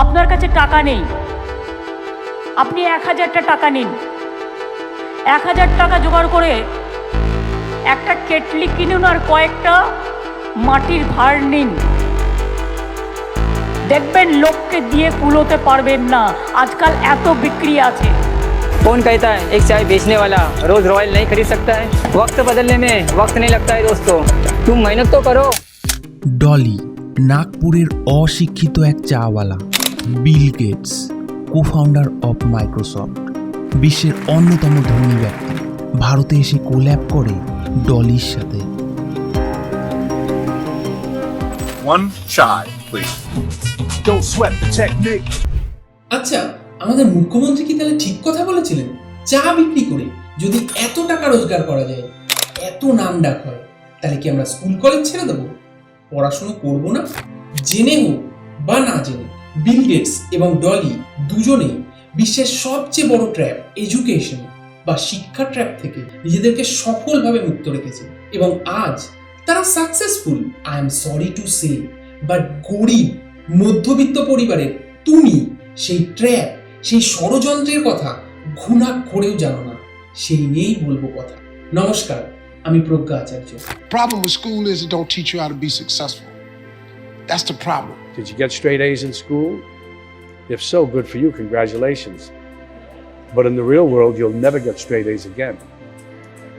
আপনার কাছে টাকা নেই আপনি এক হাজারটা টাকা নিন এক হাজার টাকা জোগাড় করে একটা কেটলি কিনুন আর কয়েকটা মাটির ভার নিন দেখবেন লোককে দিয়ে কুলোতে পারবেন না আজকাল এত বিক্রি আছে कौन कहता है एक चाय बेचने वाला रोज रॉयल नहीं खरीद सकता है वक्त बदलने में वक्त नहीं लगता है दोस्तों तुम मेहनत तो करो ডলি নাগপুরের অশিক্ষিত এক চাওয়ালা Bill Gates co founder of Microsoft বিশ্বের অন্যতম ধনী ব্যক্তি। ভারতে এসে কোল্যাব করে ডলির সাথে। One chai, please. Don't sweat the technique. আচ্ছা আমাদের মুখ্যমন্ত্রী কি তাহলে ঠিক কথা বলেছিলেন? চা বিক্রি করে যদি এত টাকা রোজগার করা যায় এত নাম ডাক হয় তাহলে কি আমরা স্কুল কলেজ ছেড়ে দেবো? পড়াশুনো করব না? জেনে হোক বা না জেনে বিল গেটস এবং ডলি দুজনেই বিশ্বের সবচেয়ে বড় ট্র্যাপ এডুকেশন বা শিক্ষা ট্র্যাপ থেকে নিজেদেরকে সফলভাবে মুক্ত রেখেছে। এবং আজ তারা successful. I am sorry to say but গরিব, মধ্যবিত্ত পরিবারের তুমি সেই ট্র্যাপ, সেই ষড়যন্ত্রের কথা ঘুণা করেও জানো না। সেই নিয়েই বলব কথা। নমস্কার, আমি প্রজ্ঞা আচার্য। School is it don't teach you how to be successful. That's the problem. Did you get straight A's in school? If so, good for you, congratulations. But in the real world, you'll never get straight A's again.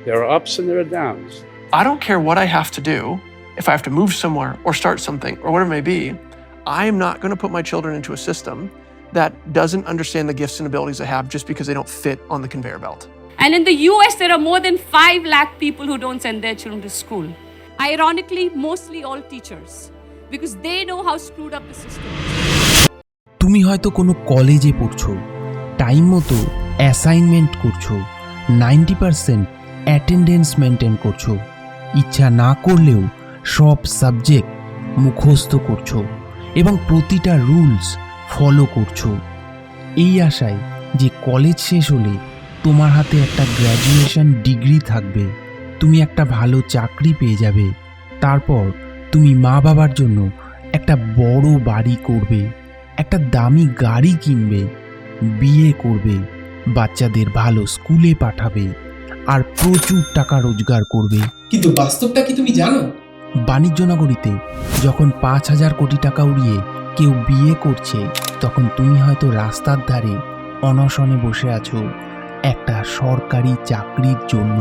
There are ups and there are downs. I don't care what I have to do, if I have to move somewhere or start something or whatever it may be, I am not going to put my children into a system that doesn't understand the gifts and abilities I have just because they don't fit on the conveyor belt. And in the US, there are more than 5 lakh people who don't send their children to school. Ironically, mostly all teachers, because they know how screwed up the system is. তুমি হয়তো কোনো কলেজে পড়ছো time মতো assignment করছ ninety percent attendance maintain করছ, ইচ্ছা না করলেও সব সাবজেক্ট মুখস্থ করছ এবং প্রতিটা রুলস ফলো করছ এই আশায় যে কলেজ শেষ হলে তোমার হাতে একটা গ্র্যাজুয়েশন ডিগ্রি থাকবে, তুমি একটা ভালো চাকরি পেয়ে যাবে, তারপর তুমি মা বাবার জন্য একটা বড় বাড়ি করবে একটা দামি গাড়ি কিনবে বিয়ে করবে বাচ্চাদের ভালো স্কুলে পাঠাবে আর প্রচুর টাকা রোজগার করবে। কিন্তু বাস্তবটা কি তুমি জানো? বাণিজ্য নগরীতে যখন পাঁচ হাজার কোটি টাকা উড়িয়ে কেউ বিয়ে করছে তখন তুমি হয়তো রাস্তার ধারে অনশনে বসে আছো একটা সরকারি চাকরির জন্য।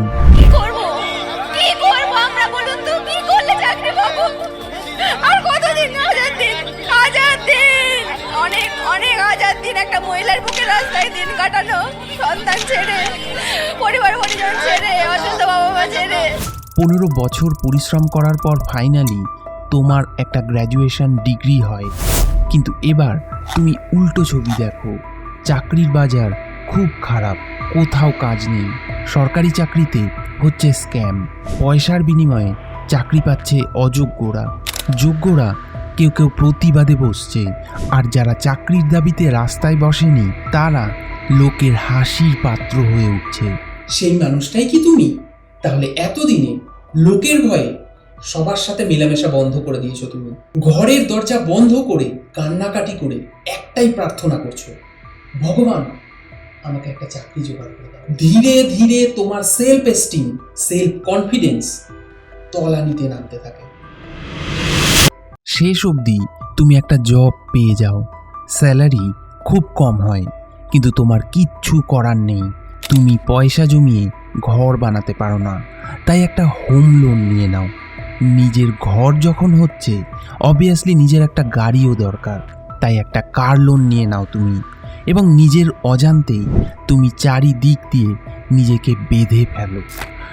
অনেক অনেক হাজার দিন একটা মহিলার বুকে রাস্তায় দিন কাটানো সন্তান ছেড়ে, পরিবার পরিজন ছেড়ে, অসুস্থ বাবা মা ছেড়ে। পনেরো বছর পরিশ্রম করার পর ফাইনালি তোমার একটা গ্র্যাজুয়েশন ডিগ্রি হয়। কিন্তু এবার তুমি উল্টো ছবি দেখো। চাকরির বাজার খুব খারাপ, কোথাও কাজ নেই। সরকারি চাকরিতে হচ্ছে স্ক্যাম পয়সার বিনিময়ে চাকরি পাচ্ছে অযোগ্যরা। যোগ্যরা কেউ কেউ প্রতিবাদে বসছে। আর যারা চাকরির দাবিতে রাস্তায় বসেনি, তারা লোকের হাসির পাত্র হয়ে উঠছে। সেই মানুষটাই কি তুমি? তাহলে এতদিনে লোকের ভয়ে সবার সাথে মেলামেশা বন্ধ করে দিয়েছ তুমি। ঘরের দরজা বন্ধ করে, কান্নাকাটি করে একটাই প্রার্থনা করছ, ভগবান আমাকে একটা চাকরি জোগাড় করে দাও। ধীরে ধীরে তোমার সেলফ এস্টিম সেলফ কনফিডেন্স তলানিতে নামতে থাকে। শেষ অবধি তুমি একটা জব পেয়ে যাও। স্যালারি খুব কম হয়, কিন্তু তোমার কিচ্ছু করার নেই। তুমি পয়সা জমিয়ে ঘর বানাতে পারো না, তাই একটা হোম লোন নিয়ে নাও। নিজের ঘর যখন হচ্ছে অবভিয়াসলি নিজের একটা গাড়িও দরকার, তাই একটা কার লোন নিয়ে নাও তুমি। এবং নিজের অজান্তেই তুমি চারিদিক দিয়ে নিজেকে বেঁধে ফেলো।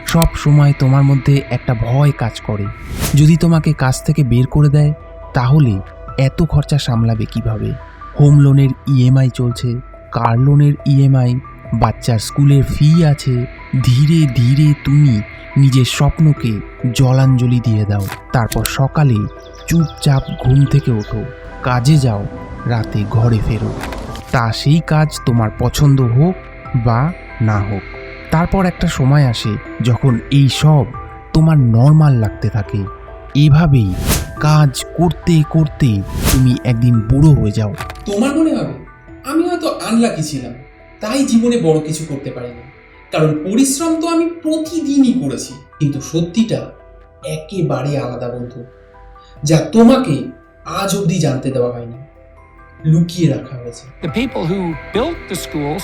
সব সময় তোমার মধ্যে একটা ভয় কাজ করে। যদি তোমাকে কাজ থেকে বের করে দেয় তাহলে এত খরচা সামলাবে কীভাবে? হোম লোনের ইএমআই চলছে, কার লোনের ইএমআই বাচ্চার স্কুলের ফি আছে। ধীরে ধীরে তুমি নিজের স্বপ্নকে জলাঞ্জলি দিয়ে দাও। তারপর সকালে চুপচাপ ঘুম থেকে ওঠো। কাজে যাও, রাতে ঘরে ফেরো। তা সেই কাজ তোমার পছন্দ হোক বা না হোক। তারপর একটা সময় আসে যখন এই সব তোমার নর্মাল লাগতে থাকে। এভাবেই কাজ করতে করতে তুমি একদিন বুড়ো হয়ে যাও। তোমার মনে হবে আমি হয়তো আনলাকি ছিলাম তাই জীবনে বড় কিছু করতে পারিনি। কারণ পরিশ্রম তো আমি প্রতিদিনই করেছি কিন্তু সত্যিটা একেবারে আলাদা বন্ধু যা তোমাকে আজ অবধি জানতে দেওয়া হয়নি লুকিয়ে রাখা হয়েছে। The people who built the schools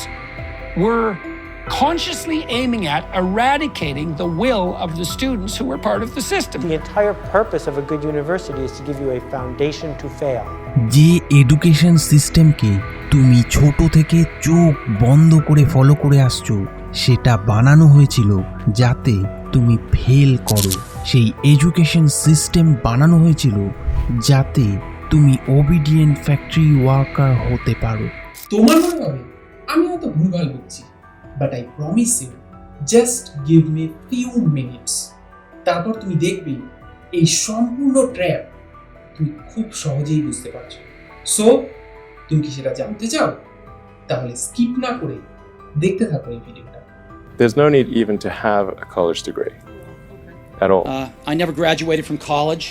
were consciously aiming at eradicating the will of the students who were part of the system. The entire purpose of a good university is to give you a foundation to fail. যে education সিস্টেমকে তুমি ছোট থেকে চোখ বন্ধ করে follow করে আসছো সেটা বানানো হয়েছিল যাতে তুমি ফেল করো সেই এডুকেশন সিস্টেম বানানো হয়েছিল যাতে তুমি ওবিডিয়েন্ট ফ্যাক্টরি ওয়ার্কার হতে পারো তোমার মনে হবে আমি হয়তো ভুলভাল বলছি but I promise you just give me few minutes তারপর তুমি দেখবে এই সম্পূর্ণ ট্র্যাপ তুমি খুব সহজেই বুঝতে পারছ সো তুমি কি সেটা জানতে চাও তাহলে স্কিপ না করে দেখতে থাকো এই ভিডিওটা There's no need even to have a college degree at all. Uh, I never graduated from college.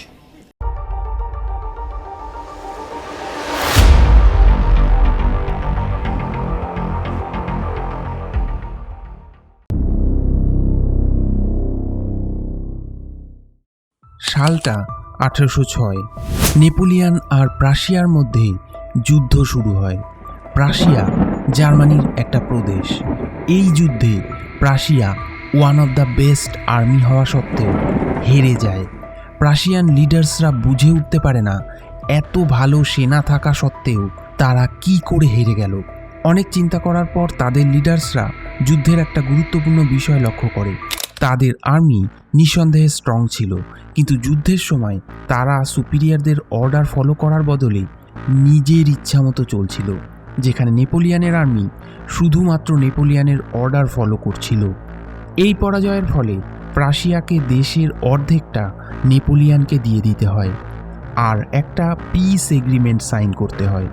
সালটা আঠেরোশো ছয়। নেপোলিয়ান আর প্রাশিয়ার মধ্যে যুদ্ধ শুরু হয়। প্রাশিয়া জার্মানির একটা প্রদেশ। এই যুদ্ধে Prussia one of the best army হওয়া সত্ত্বেও হেরে যায়। প্রাশিয়ান লিডার্সরা বুঝে উঠতে পারে না এত ভালো সেনা থাকা সত্ত্বেও তারা কি করে হেরে গেল। অনেক চিন্তা করার পর তাদের লিডার্সরা যুদ্ধের একটা গুরুত্বপূর্ণ বিষয় লক্ষ্য করে। তাদের আর্মি নিঃসন্দেহে স্ট্রং ছিল। কিন্তু যুদ্ধের সময় তারা সুপিরিয়ারদের অর্ডার ফলো করার বদলে নিজের ইচ্ছা মতো চলছিল, যেখানে নেপোলিয়ানের আর্মি শুধুমাত্র নেপোলিয়ানের অর্ডার ফলো করছিল। এই পরাজয়ের ফলে প্রাশিয়াকে দেশের অর্ধেকটা নেপোলিয়ানকে দিয়ে দিতে হয়, আর একটা পিস এগ্রিমেন্ট সাইন করতে হয়।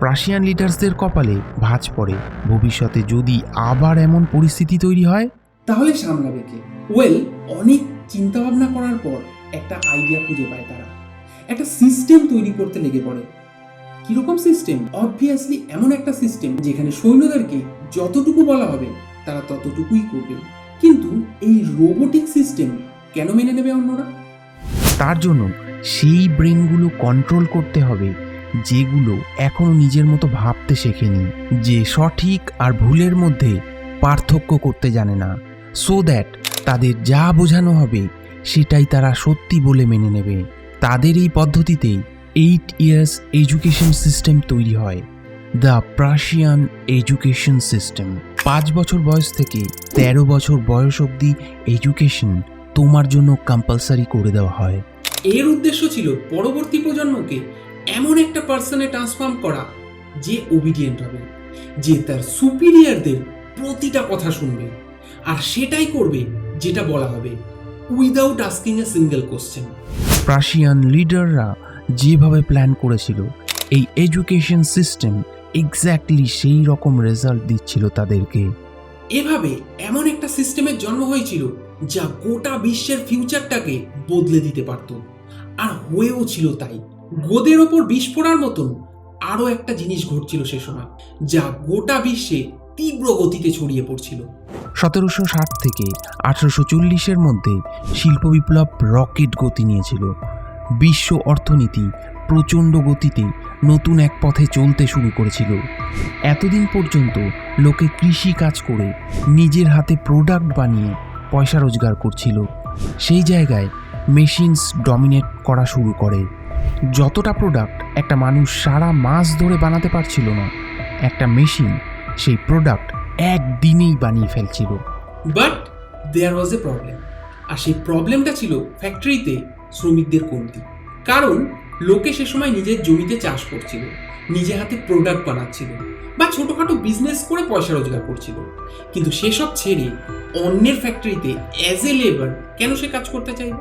প্রাশিয়ান লিডার্সদের কপালে ভাঁজ পড়ে। ভবিষ্যতে যদি আবার এমন পরিস্থিতি তৈরি হয় তাহলে সামলাবে কে? ওয়েল অনেক চিন্তা ভাবনা করার পর একটা আইডিয়া খুঁজে পায় তারা। একটা সিস্টেম তৈরি করতে লেগে পড়ে। কীরকম সিস্টেম অবভিয়াসলি এমন একটা সিস্টেম যেখানে সৈন্যদেরকে যতটুকু বলা হবে, তারা ততটুকুই করবে। কিন্তু এই রোবোটিক সিস্টেম কেন মেনে নেবে অন্যরা? তার জন্য সেই ব্রেনগুলো কন্ট্রোল করতে হবে, যেগুলো এখনও নিজের মতো ভাবতে শেখেনি, যে সঠিক আর ভুলের মধ্যে পার্থক্য করতে জানে না। সো দ্যাট তাদের যা বোঝানো হবে, সেটাই তারা সত্যি বলে মেনে নেবে। তাদের এই পদ্ধতিতেই এইট ইয়ার্স এডুকেশন সিস্টেম তৈরি হয়। দ্য প্রাশিয়ান এডুকেশন সিস্টেম পাঁচ বছর বয়স থেকে তেরো বছর বয়স অবধি এডুকেশন তোমার জন্য কম্পালসারি করে দেওয়া হয়। এর উদ্দেশ্য ছিল পরবর্তী প্রজন্মকে এমন একটা পার্সনে ট্রান্সফর্ম করা যে ওবিডিয়েন্ট হবে, যে তার সুপিরিয়ারদের প্রতিটা কথা শুনবে। আর সেটাই করবে যেটা বলা হবে without asking a single question Prussian লিডাররা যেভাবে প্ল্যান করেছিল এই এডুকেশন সিস্টেম এক্স্যাক্টলি সেই রকম রেজাল্ট দিচ্ছিল তাদেরকে। এভাবে এমন একটা সিস্টেমের জন্ম হয়েছিল যা গোটা বিশ্বের ফিউচারটাকে বদলে দিতে পারত। আর হয়েও ছিল তাই। গোদের ওপর বিষ পড়ার মতন আরও একটা জিনিস ঘটছিল সে সময় যা গোটা বিশ্বে তীব্র গতিতে ছড়িয়ে পড়ছিল। সতেরোশো ষাট থেকে আঠেরোশো চল্লিশের মধ্যে শিল্প বিপ্লব রকেট গতি নিয়েছিল। বিশ্ব অর্থনীতি প্রচণ্ড গতিতে নতুন এক পথে চলতে শুরু করেছিল। এতদিন পর্যন্ত লোকে কৃষি কাজ করে নিজের হাতে প্রোডাক্ট বানিয়ে পয়সা রোজগার করছিল। সেই জায়গায় মেশিনস ডমিনেট করা শুরু করে। যতটা প্রোডাক্ট একটা মানুষ সারা মাস ধরে বানাতে পারছিল না, একটা মেশিন সেই প্রোডাক্ট একদিনেই বানিয়ে ফেলছিল। But there was A problem আর সেই প্রবলেমটা ছিল ফ্যাক্টরিতে শ্রমিকদের কমতি। কারণ লোকে সে সময় নিজের জমিতে চাষ করছিল, নিজে হাতে প্রোডাক্ট বানাচ্ছিল বা ছোটোখাটো বিজনেস করে পয়সা রোজগার করছিল। কিন্তু সেসব ছেড়ে অন্যের ফ্যাক্টরিতে অ্যাজ এ লেবার কেন সে কাজ করতে চাইবে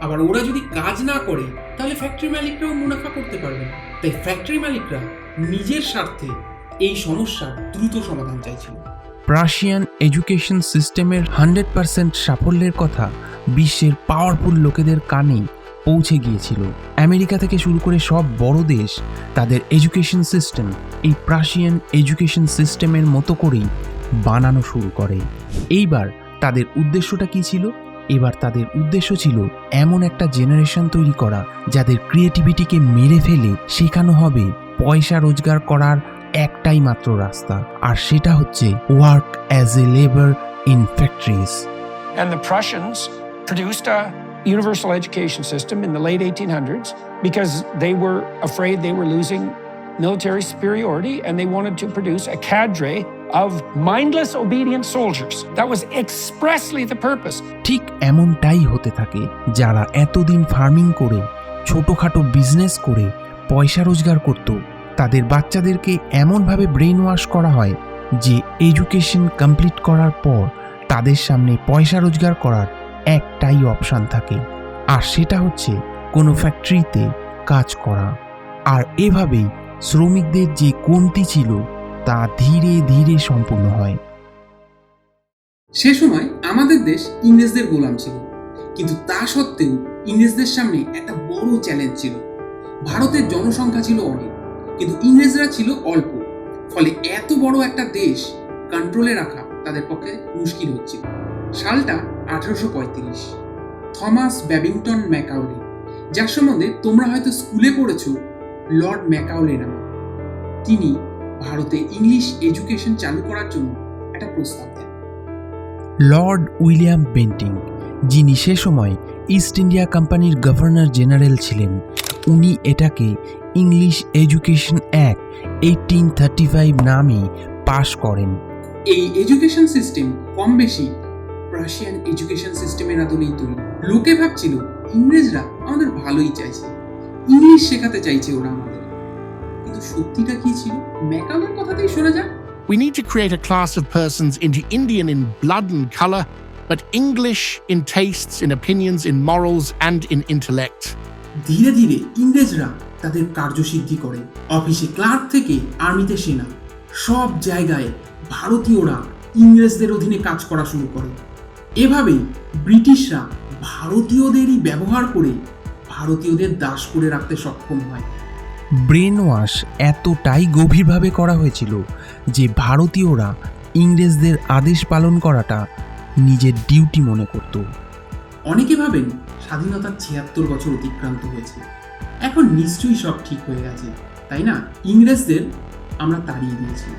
আবার ওরা যদি কাজ না করে, তাহলে ফ্যাক্টরি মালিকরাও মুনাফা করতে পারবে না। তাই ফ্যাক্টরি মালিকরা নিজের স্বার্থে এই সমস্যার দ্রুত সমাধান চাইছিল। প্রাশিয়ান এডুকেশন সিস্টেমের হান্ড্রেড পার্সেন্ট সাফল্যের কথা বিশ্বের পাওয়ারফুল লোকেদের কানে পৌঁছে গিয়েছিল। আমেরিকা থেকে শুরু করে সব বড় দেশ তাদের এডুকেশন সিস্টেম এই প্রাশিয়ান এডুকেশন সিস্টেমের মতো করেই বানানো শুরু করে। এইবার তাদের উদ্দেশ্যটা কি ছিল? এবার তাদের উদ্দেশ্য ছিল এমন একটা জেনারেশন তৈরি করা, যাদের ক্রিয়েটিভিটিকে মেরে ফেলে শেখানো হবে পয়সা রোজগার করার একটাই মাত্র রাস্তা আর সেটা হচ্ছে work as a labour in factories And the Prussians produced a universal education system in the late 1800s because they were afraid they were losing military superiority and they wanted to produce a cadre of mindless, obedient soldiers. That was expressly the purpose. ঠিক এমনটাই হতে থাকে যারা এতদিন farming করে ছোটোখাটো business করে পয়সা রোজগার করত তাদের বাচ্চাদেরকে এমনভাবে ব্রেন ওয়াশ করা হয় যে এডুকেশন কমপ্লিট করার পর তাদের সামনে পয়সা রোজগার করার একটাই অপশান থাকে। আর সেটা হচ্ছে কোনো ফ্যাক্টরিতে কাজ করা। আর এভাবেই শ্রমিকদের যে কমতি ছিল তা ধীরে ধীরে সম্পূর্ণ হয়। সে সময় আমাদের দেশ ইংরেজদের গোলাম ছিল। কিন্তু তা সত্ত্বেও ইংরেজদের সামনে একটা বড় চ্যালেঞ্জ ছিল। ভারতের জনসংখ্যা ছিল অনেক। কিন্তু ইংরেজরা ছিল অল্প। ফলে এত বড় একটা দেশ কন্ট্রোলে রাখা তাদের পক্ষে মুশকিল হচ্ছিল। সালটা আঠারোশো পঁয়ত্রিশ। থমাস ব্যাবিংটন ম্যাকাউলে, যার সম্বন্ধে তোমরা হয়তো স্কুলে পড়েছো, লর্ড ম্যাকাউলে নামে। তিনি ভারতে ইংলিশ এডুকেশন চালু করার জন্য একটা প্রস্তাব দেন। লর্ড উইলিয়াম পেন্টিং যিনি সে সময় ইস্ট ইন্ডিয়া কোম্পানির গভর্নর জেনারেল ছিলেন, উনি এটাকে English education act eighteen thirty five নামে পাশ করেন। এই এডুকেশন সিস্টেম কম বেশি রাশিয়ান এডুকেশন সিস্টেমের আদলেই তৈরি। লোকে ভাবছিল ইংরেজরা আমাদের ভালোই চাইছে। ইংলিশ শেখাতে চাইছে ওরা আমাদের। কিন্তু সত্যিটা কি ছিল? ম্যাকালের কথাতেই শোনা যাক। We need to create a class of persons into Indian in blood and colour, but English in tastes, in opinions, in morals, and in intellect. ধীরে ধীরে ইংরেজরা তাদের কার্যসিদ্ধি করে। অফিসে ক্লার্ক থেকে আর্মিতে সেনা। সব জায়গায় ভারতীয়রা ইংরেজদের অধীনে কাজ করা শুরু করে। এভাবেই ব্রিটিশরা ভারতীয়দেরই ব্যবহার করে ভারতীয়দের দাস করে রাখতে সক্ষম হয়। ব্রেন ওয়াশ এতটাই গভীরভাবে করা হয়েছিল যে ভারতীয়রা ইংরেজদের আদেশ পালন করাটা নিজের ডিউটি মনে করত। অনেকে ভাবেন স্বাধীনতার ছিয়াত্তর বছর অতিক্রান্ত হয়েছে। এখন নিশ্চয়ই সব ঠিক হয়ে গেছে, তাই না? ইংরেজদের আমরা তাড়িয়ে দিয়েছি।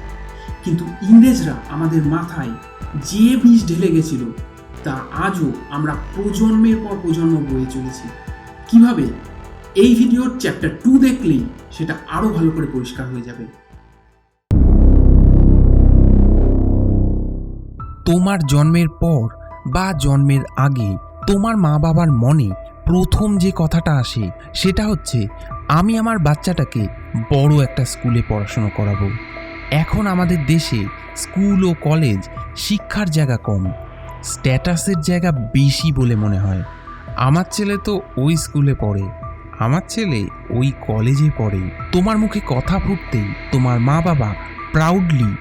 কিন্তু ইংরেজরা আমাদের মাথায় যে বিষ ঢেলে গেছিল, তা আজও আমরা প্রজন্মের পর প্রজন্ম বয়ে চলেছি। কীভাবে? এই ভিডিওর চ্যাপ্টার টু দেখলেই সেটা আরও ভালো করে পরিষ্কার হয়ে যাবে। তোমার জন্মের পর বা জন্মের আগে তোমার মা বাবার মনে প্রথম যে কথাটা আসে, সেটা হচ্ছে, আমি আমার বাচ্চাটাকে বড় একটা স্কুলে পড়াশুনো করাবো। এখন আমাদের দেশে স্কুল ও কলেজ শিক্ষার জায়গা কম, স্ট্যাটাসের জায়গা বেশি বলে মনে হয়। আমার ছেলে তো ওই স্কুলে পড়ে, আমার ছেলে ওই কলেজে পড়ে। তোমার মুখে কথা ফুটতেই তোমার মা বাবা প্রাউডলি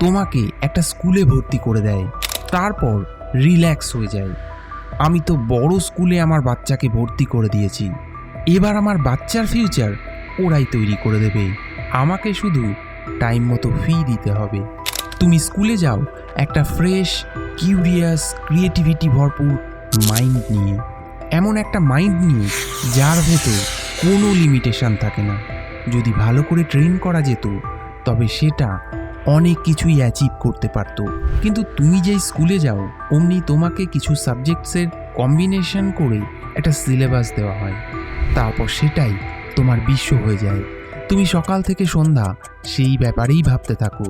তোমাকে একটা স্কুলে ভর্তি করে দেয়। তারপর রিল্যাক্স হয়ে যায়। আমি তো বড় স্কুলে আমার বাচ্চাকে ভর্তি করে দিয়েছি। এবার আমার বাচ্চার ফিউচার ওরাই তৈরি করে দেবে। আমাকে শুধু টাইম মতো ফি দিতে হবে। তুমি স্কুলে যাও, একটা ফ্রেশ কিউরিয়াস ক্রিয়েটিভিটি ভরপুর মাইন্ড নিয়ে। এমন একটা মাইন্ড নিয়ে যার ভেতর কোনো লিমিটেশন থাকে না। যদি ভালো করে ট্রেন করা যেত, তবে সেটা অনেক কিছুই অ্যাচিভ করতে পারতো। কিন্তু তুমি যেই স্কুলে যাও, অমনি তোমাকে কিছু সাবজেক্টসের কম্বিনেশন করে একটা সিলেবাস দেওয়া হয়। তারপর সেটাই তোমার বিশ্ব হয়ে যায়। তুমি সকাল থেকে সন্ধ্যা সেই ব্যাপারেই ভাবতে থাকো।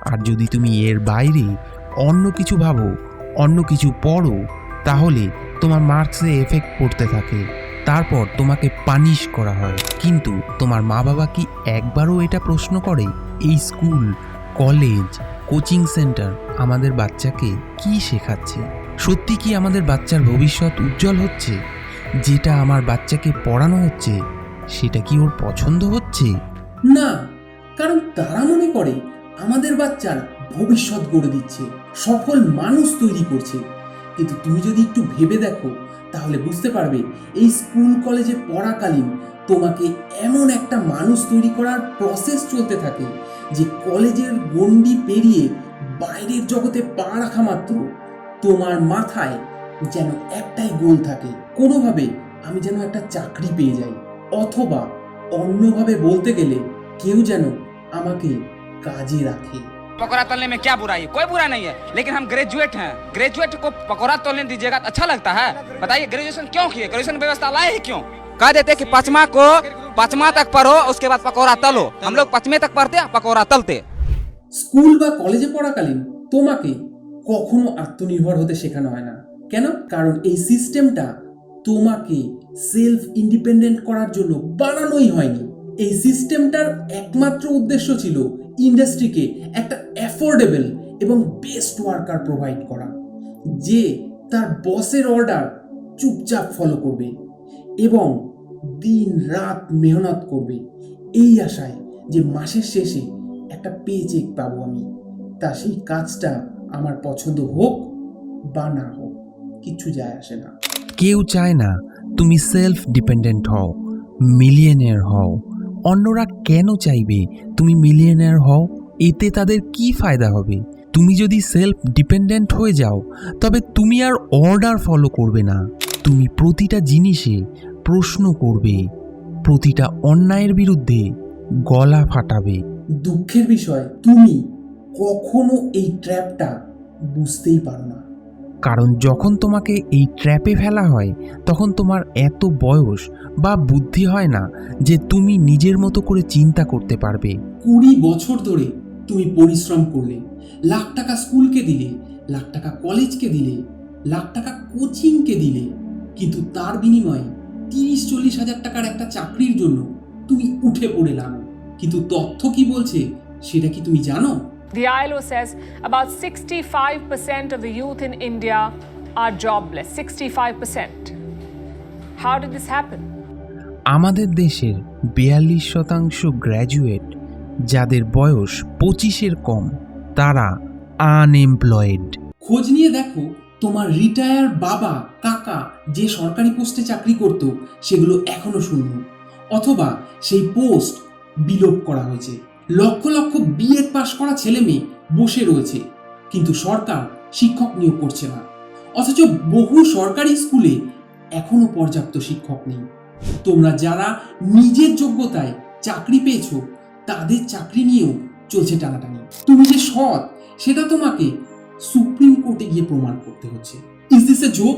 আর যদি তুমি এর বাইরে অন্য কিছু ভাবো, অন্য কিছু পড়ো, তাহলে তোমার মার্কসে এফেক্ট পড়তে থাকে। তারপর তোমাকে পানিশ করা হয়। কিন্তু তোমার মা বাবা কি একবারও এটা প্রশ্ন করে? এই স্কুল কলেজ, কোচিং সেন্টার আমাদের বাচ্চাকে কি শেখাচ্ছে? সত্যি কি আমাদের বাচ্চার ভবিষ্যৎ উজ্জ্বল হচ্ছে? যেটা আমার বাচ্চাকে পড়ানো হচ্ছে, সেটা কি ওর পছন্দ হচ্ছে? না, কারণ তারা মনে করে আমাদের বাচ্চার ভবিষ্যৎ গড়ে দিচ্ছে, সফল মানুষ তৈরি করছে। কিন্তু তুমি যদি একটু ভেবে দেখো, তাহলে বুঝতে পারবে এই স্কুল কলেজে পড়াকালীন তোমাকে এমন একটা মানুষ তৈরি করার প্রসেস চলতে থাকে যে কলেজের গণ্ডি পেরিয়ে বাইরের জগতে পা রাখা মাত্র তোমার মাথায় যেন একটাই গোল থাকে কোনোভাবে আমি যেন একটা চাকরি পেয়ে যাই অথবা অন্যভাবে বলতে গেলে কেউ যেন আমাকে কাজে রাখে पकौड़ा तलने में क्या बुराई है कोई बुरा नहीं है लेकिन हम ग्रेजुएट हैं ग्रेजुएट को पकौड़ा तोलने दीजिएगा तो अच्छा लगता है बताइए ग्रेजुएशन क्यों किए ग्रेजुएशन व्यवस्था लाए ही क्यों कह देते कि पाँचवा को पाँचवा तक पढ़ो उसके बाद पकौड़ा तलो हम लोग पाँचवें तक पढ़ते पकौड़ा तलते স্কুল বা কলেজে পড়াকালীন তোমাকে কখনো আত্মনির্ভর হতে শেখানো হয় না কেন কারণ এই সিস্টেমটা তোমাকে সেলফ ইন্ডিপেন্ডেন্ট করার জন্য বানানোই হয়নি এই সিস্টেমটার একমাত্র উদ্দেশ্য ছিল ইন্ডাস্ট্রিকে একটা অ্যাফোর্ডেবল এবং বেস্ট ওয়ার্কার প্রোভাইড করা যে তার বসের অর্ডার চুপচাপ ফলো করবে এবং দিন রাত মেহনত করবে। এই আশায় যে মাসের শেষে একটা পে চেক পাবো আমি, তা সেই কাজটা আমার পছন্দ হোক বা না হোক কিছু যায় আসে না। কেউ চায় না তুমি সেলফ ডিপেন্ডেন্ট হও মিলিয়নের হও। অন্যরা কেন চাইবে তুমি মিলিয়নের হও? এতে তাদের কি ফায়দা হবে? তুমি যদি সেলফ ডিপেন্ডেন্ট হয়ে যাও, তবে তুমি আর অর্ডার ফলো করবে না। তুমি প্রতিটা জিনিসে প্রশ্ন করবে প্রতিটা অন্যায়ের বিরুদ্ধে গলা ফাটাবে। দুঃখের বিষয় তুমি কখনো এই ট্র্যাপটা বুঝতেই পারো না। কারণ যখন তোমাকে এই ট্র্যাপে ফেলা হয় তখন তোমার এত বয়স বা বুদ্ধি হয় না যে তুমি নিজের মতো করে চিন্তা করতে পারবে। কুড়ি বছর ধরে তুমি পরিশ্রম করলে লাখ টাকা স্কুলকে দিলে লাখ টাকা কলেজকে দিলে লাখ টাকা কোচিংকে দিলে কিন্তু তার বিনিময়ে তিরিশ চল্লিশ হাজার টাকার একটা চাকরির জন্য তুমি উঠে পড়ে লাগো কিন্তু তথ্য কি বলছে সেটা কি তুমি জানো The ILO says about 65% of the youth in India are jobless. 65%. How did this happen? আমাদের দেশের বিয়াল্লিশ শতাংশ গ্র্যাজুয়েট যাদের বয়স পঁচিশের কম তারা আনএমপ্লয়েড খোঁজ নিয়ে দেখো তোমার রিটায়ার বাবা, কাকা যে সরকারি পোস্টে চাকরি করত, সেগুলো এখনও শূন্য অথবা সেই পোস্ট বিলোপ করা হয়েছে। লক্ষ লক্ষ বিএড পাশ করা ছেলে মেয়ে বসে রয়েছে। কিন্তু সরকার শিক্ষক নিয়োগ করছে না। অথচ বহু সরকারি স্কুলে এখনও পর্যাপ্ত শিক্ষক নেই। তোমরা যারা নিজের যোগ্যতায় চাকরি পেয়েছ, তাদের চাকরি নিয়েও চলছে টানাটানি। তুমি যে সৎ, সেটা তোমাকে সুপ্রিম কোর্টে গিয়ে প্রমাণ করতে হচ্ছে ইজ দিস এ জোক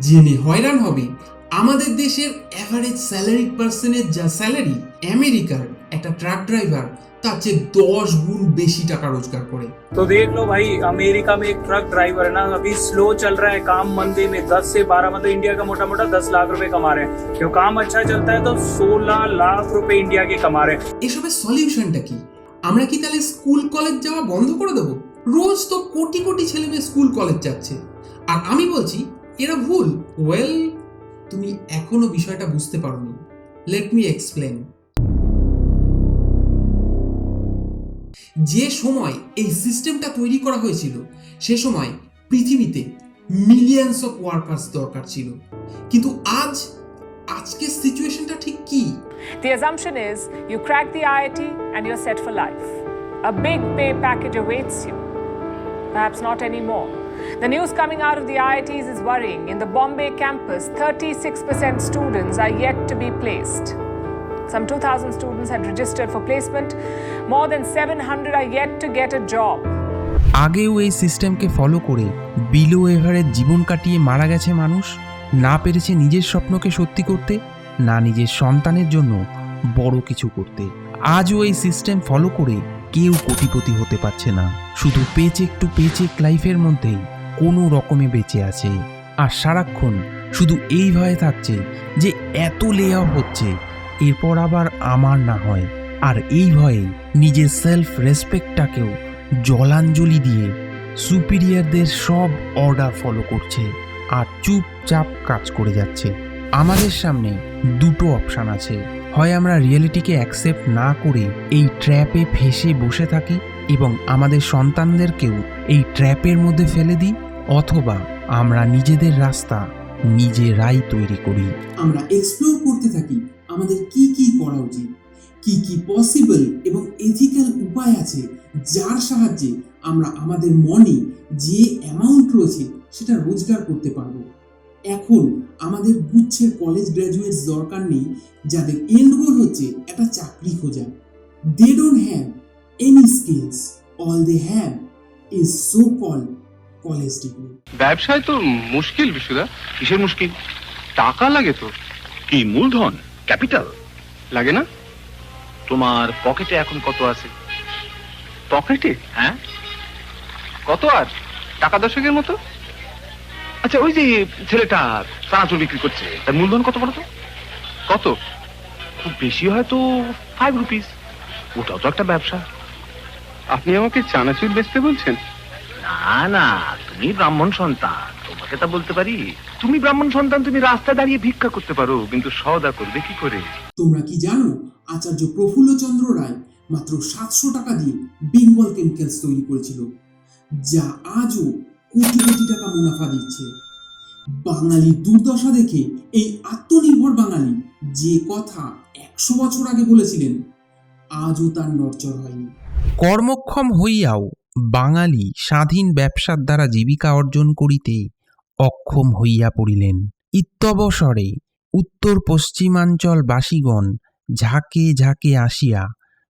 জেনে হয়রান হবে আমাদের দেশের অ্যাভারেজ স্যালারি পার্সনের যা স্যালারি আমেরিকার একটা ট্রাক ড্রাইভার তার চেয়ে দশ গুণ বেশি টাকা রোজগার করে तो देख लो भाई अमेरिका में एक ट्रक ड्राइवर है ना अभी स्लो चल रहा है काम मंदे में 10 से 12 मतलब इंडिया का मोटा मोटा 10 लाख रुपए कमा रहे हैं जो काम अच्छा चलता है तो 16 लाख रुपए इंडिया के कमा रहे हैं এসবের সলিউশনটা কি আমরা কি তাহলে স্কুল কলেজ যাওয়া বন্ধ করে দেবো রোজ তো কোটি কোটি ছেলে মেয়ে স্কুল, কলেজ যাচ্ছে। আর আমি বলছি, এরা ভুল। ওয়েল, তুমি এখনও বিষয়টা বুঝতে পারোনি। লেট মি এক্সপ্লেন যে সময় এই সিস্টেমটা তৈরি করা হয়েছিল, সে সময় পৃথিবীতে মিলিয়ন্স অফ ওয়ার্কার্স দরকার ছিল। কিন্তু আজ, আজকের সিচুয়েশনটা ঠিক কি? The assumption is, you crack the IIT and you're set for life. A big pay package awaits you. Perhaps not anymore. The news coming out of the IITs is worrying. In the Bombay campus, 36% students are yet to be placed. Some 2,000 students had registered for placement. More than 700 are yet to get a job. আগেও এই সিস্টেমকে follow করে below average জীবন কাটিয়ে মারা গেছে মানুষ না পেরেছে নিজের স্বপ্নকে সত্যি করতে না নিজের সন্তানের জন্য বড় কিছু করতে আজও এই সিস্টেম ফলো করে কেউ কোটিপতি হতে পারছে না। শুধু পেচেক টু পেচেক লাইফের মধ্যেই কোনো রকমে বেঁচে আছে। আর সারাক্ষণ শুধু এই ভয়ে থাকছে যে এত লে হচ্ছে, এরপর আবার আমার না হয়। আর এই ভয়ে নিজের সেলফ রেসপেক্টটাকেও জলাঞ্জলি দিয়ে সুপিরিয়ারদের সব অর্ডার ফলো করছে আর চুপচাপ কাজ করে যাচ্ছে। আমাদের সামনে দুটো অপশান আছে। হয় আমরা রিয়েলিটিকে অ্যাকসেপ্ট না করে এই ট্র্যাপে ফেসে বসে থাকি এবং আমাদের সন্তানদেরকেও এই ট্র্যাপের মধ্যে ফেলে দিই, অথবা আমরা নিজেদের রাস্তা নিজেরাই তৈরি করি। আমরা এক্সপ্লোর করতে থাকি আমাদের কি কি করা উচিত, কি কি পসিবল এবং এথিক্যাল উপায় আছে যার সাহায্যে আমরা আমাদের মনে যে অ্যামাউন্ট রয়েছে সেটা রোজগার করতে পারব। এখন আমাদের গুচ্ছের কলেজ গ্র্যাজুয়েটস দরকার নেই যাদের এন্ড গোল হচ্ছে একটা চাকরি খোঁজা। They don't have any skills all they have is so call college degree ব্যবসায় তো মুশকিল বিশুদা। কিসের মুশকিল? টাকা লাগে তো। কি মূলধন? ক্যাপিটাল লাগে না? তোমার পকেটে এখন কত আছে? পকেটে হ্যাঁ? কত আর? টাকা দশকের মতো? আচ্ছা ওই যে ছেলেটা চানাচুর বিক্রি করছে তার মূলধন কত বলো তো? কত? খুব বেশি হয় তো ফাইভ রুপিস ওটাও তো একটা ব্যবসা। আপনি আমাকে চানাচুর বেচতে বলছেন? না না তুমি ব্রাহ্মণ সন্তান তোমাকে তা বলতে পারি। তুমি ব্রাহ্মণ সন্তান তুমি রাস্তায় দাঁড়িয়ে ভিক্ষা করতে পারো কিন্তু সওদা করবে কি করে? তোমরা কি জানো আচার্য প্রফুল্লচন্দ্র রায় মাত্র সাতশো টাকা দিয়ে বেঙ্গল কেমিক্যালস তৈরি করেছিল যা আজও কোটি কোটি টাকা মুনাফা দিচ্ছে। বাঙালির দুর্দশা দেখে এই আত্মনির্ভর বাঙালি যে কথা একশো বছর আগে বলেছিলেন, আজও তার নড়চড় হয়নি। কর্মক্ষম হইয়াও বাঙালি স্বাধীন ব্যবসার দ্বারা জীবিকা অর্জন করিতে অক্ষম হইয়া পড়িলেন। ইত্যবসরে উত্তর পশ্চিমাঞ্চল বাসীগণ ঝাঁকে ঝাঁকে আসিয়া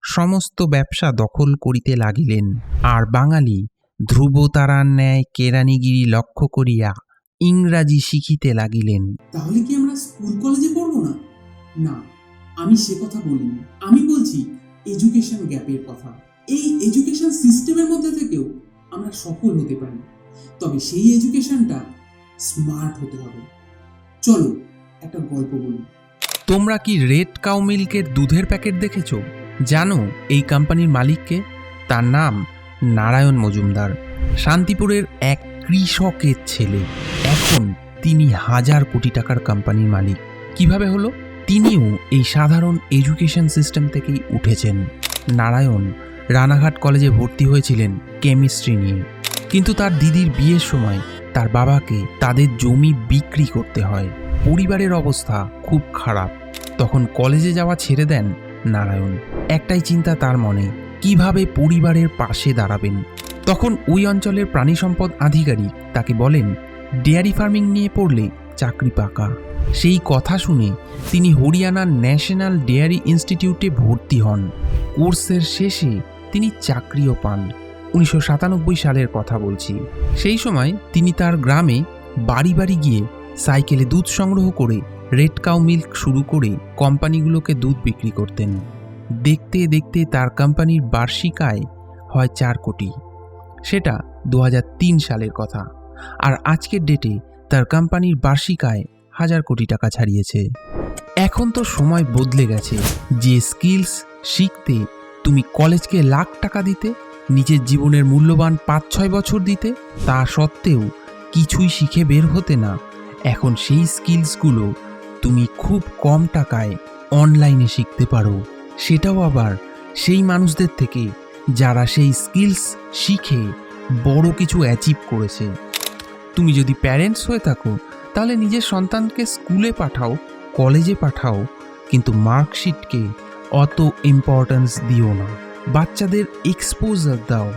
সমস্ত ব্যবসা দখল করিতে লাগিলেন। আর বাঙালি ধ্রুবতারার ন্যায় কেরানিগিরি লক্ষ্য করিয়া ইংরাজি শিখিতে লাগিলেন। তাহলে কি আমরা স্কুল কলেজে পড়ব না? না আমি সে কথা বলিনি। আমি বলছি এডুকেশন গ্যাপের কথা। এই এডুকেশন সিস্টেমের মধ্যে থেকেও আমরা সফল হতে পারি। তবে সেই এডুকেশনটা স্মার্ট হতে হবে। চলো একটা গল্প বলি। তোমরা কি রেড কাউ মিল্কের দুধের প্যাকেট দেখেছ? জানো এই কোম্পানির মালিককে? তার নাম নারায়ণ মজুমদার, শান্তিপুরের এক কৃষকের ছেলে। এখন তিনি হাজার কোটি টাকার কোম্পানির মালিক। কীভাবে হলো? তিনিও এই সাধারণ এডুকেশন সিস্টেম থেকেই উঠেছেন। নারায়ণ রানাঘাট কলেজে ভর্তি হয়েছিলেন কেমিস্ট্রি নিয়ে। কিন্তু তার দিদির বিয়ের সময় তার বাবাকে তাদের জমি বিক্রি করতে হয়। পরিবারের অবস্থা খুব খারাপ। তখন কলেজে যাওয়া ছেড়ে দেন নারায়ণ। একটাই চিন্তা তার মনে কীভাবে পরিবারের পাশে দাঁড়াবেন? তখন ওই অঞ্চলের প্রাণী সম্পদ আধিকারিক তাকে বলেন, ডেয়ারি ফার্মিং নিয়ে পড়লে চাকরি পাকা। সেই কথা শুনে তিনি হরিয়ানার ন্যাশনাল ডেয়ারি ইনস্টিটিউটে ভর্তি হন। কোর্সের শেষে তিনি চাকরিও পান। উনিশশো সাতানব্বই সালের কথা বলছি। সেই সময় তিনি তার গ্রামে বাড়ি বাড়ি গিয়ে সাইকেলে দুধ সংগ্রহ করে রেড কাউ মিল্ক শুরু করে কোম্পানিগুলোকে দুধ বিক্রি করতেন। দেখতে দেখতে তার কোম্পানির বার্ষিক আয় হয় চার কোটি। সেটা দু হাজার তিন সালের কথা। আর আজকের ডেটে তার কোম্পানির বার্ষিক আয় হাজার কোটি টাকা ছাড়িয়েছে। এখন তো সময় বদলে গেছে যে স্কিলস শিখতে তুমি কলেজকে লাখ টাকা দিতে, নিজের জীবনের মূল্যবান পাঁচ ছয় বছর দিতে, তা সত্ত্বেও কিছুই শিখে বের হতে না। এখন সেই স্কিলসগুলো তুমি খুব কম টাকায় অনলাইনে শিখতে পারো। সেটাও আবার সেই মানুষদের থেকে যারা সেই স্কিলস শিখে বড় কিছু অ্যাচিভ করেছে। তুমি যদি প্যারেন্টস হয়ে থাকো, তাহলে নিজের সন্তানকে স্কুলে পাঠাও কলেজে পাঠাও, কিন্তু মার্কশিটকে অত ইম্পর্ট্যান্স দিও না। বাচ্চাদের এক্সপোজার দাও,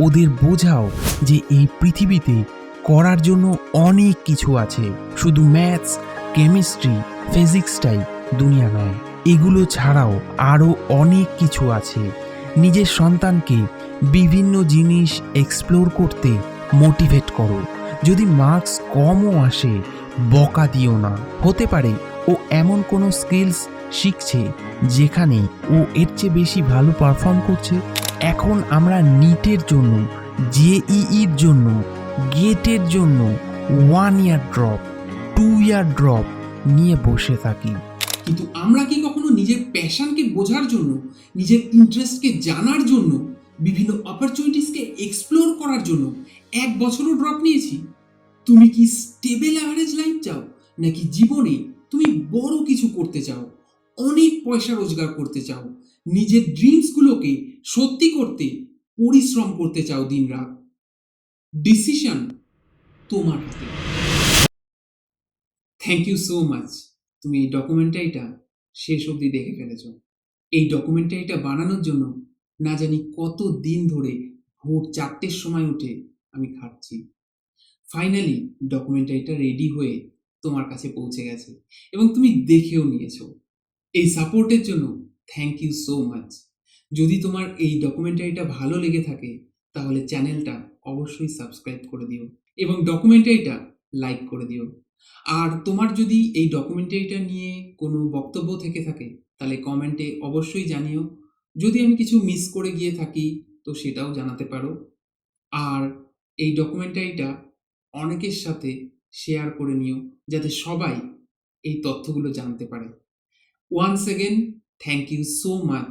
ওদের বোঝাও যে এই পৃথিবীতে করার জন্য অনেক কিছু আছে। শুধু ম্যাথস কেমিস্ট্রি ফিজিক্সটাই দুনিয়া নয়। এগুলো ছাড়াও আরও অনেক কিছু আছে। নিজের সন্তানকে বিভিন্ন জিনিস এক্সপ্লোর করতে মোটিভেট করো। যদি মার্কস কমও আসে, বকা দিও না। হতে পারে ও এমন কোনো স্কিলস শিখছে যেখানে ও এর চেয়ে বেশি ভালো পারফর্ম করছে। এখন আমরা নিটের জন্য, জেইইর জন্য গেটের জন্য one year drop two year drop নিয়ে বসে থাকি। কিন্তু আমরা কি কখনো নিজের প্যাশনকে বোঝার জন্য, নিজের ইন্টারেস্টকে জানার জন্য, বিভিন্ন অপরচুনিটিসকে এক্সপ্লোর করার জন্য এক বছরও ড্রপ নিয়েছি? তুমি কি স্টেবল অ্যাভারেজ লাইফ চাও, নাকি জীবনে তুমি বড় কিছু করতে চাও, অনেক পয়সা রোজগার করতে চাও, নিজের ড্রিমসগুলোকে সত্যি করতে পরিশ্রম করতে চাও দিনরাত? ডিসিশন তোমার হাতে। থ্যাংক ইউ সো মাচ তুমি এই ডকুমেন্টারিটা শেষ অবধি দেখে ফেলেছ। এই ডকুমেন্টারিটা বানানোর জন্য না জানি কত দিন ধরে ভোর চারটের সময় উঠে আমি খাটছি। ফাইনালি ডকুমেন্টারিটা রেডি হয়ে তোমার কাছে পৌঁছে গেছে এবং তুমি দেখেও নিয়েছো। এই সাপোর্টের জন্য থ্যাংক ইউ সো মাচ যদি তোমার এই ডকুমেন্টারিটা ভালো লেগে থাকে, তাহলে চ্যানেলটা অবশ্যই সাবস্ক্রাইব করে দিও এবং ডকুমেন্টারিটা লাইক করে দিও। আর তোমার যদি এই ডকুমেন্টারিটা নিয়ে কোনো বক্তব্য থেকে থাকে, তাহলে কমেন্টে অবশ্যই জানিও। যদি আমি কিছু মিস করে গিয়ে থাকি, তো সেটাও জানাতে পারো। আর এই ডকুমেন্টারিটা অনেকের সাথে শেয়ার করে নিও, যাতে সবাই এই তথ্যগুলো জানতে পারে। Once again thank you so much